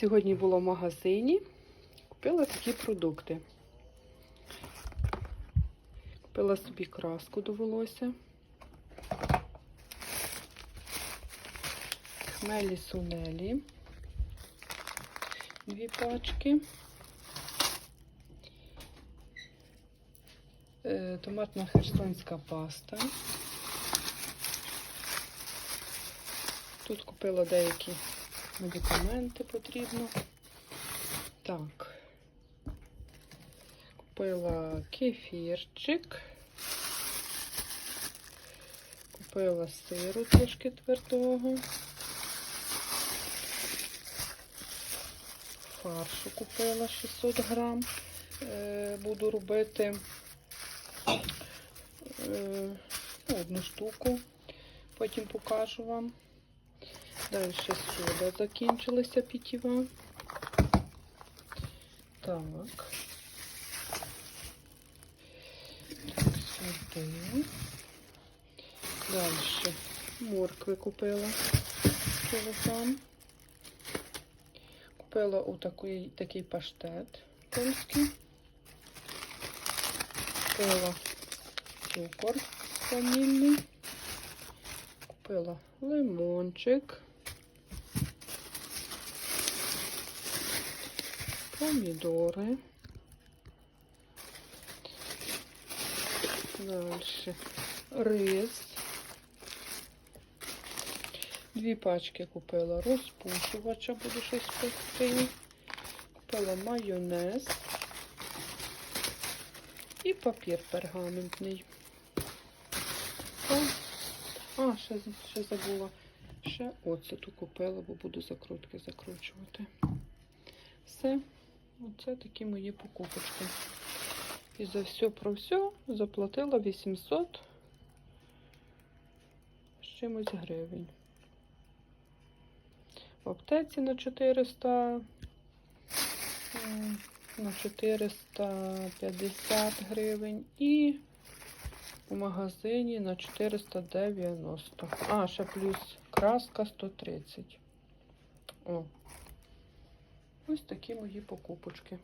Сьогодні була в магазині, купила такі продукти. Купила собі краску до волосся. Хмелі сунелі. Дві пачки. Е, Томатна херсонська паста. Тут купила деякі медикаменти потрібно. Так. Купила кефірчик. Купила сиру трошки твердого. Фаршу купила 600 грам. Е, Буду робити е, ну, одну штуку. Потім покажу вам. Далі сода закінчилася питєва. Так. Так, сюди. Далі моркви купила кілограм. Купила отакий такий паштет польський. Купила цукор ванільний. Купила лимончик. Помідори. Дальше рис. Дві пачки купила розпушувача, буду щось пекти. Купила майонез і папір пергаментний. А, ще, ще забула. Ще оцету купила, бо буду закрутки закручувати. Все. Оце такі мої покупочки. І за все про все заплатила 800 з чимось гривень. В аптеці на 400, на 450 гривень і у магазині на 490. А, ще плюс краска 130. О. Ось такі мої покупочки.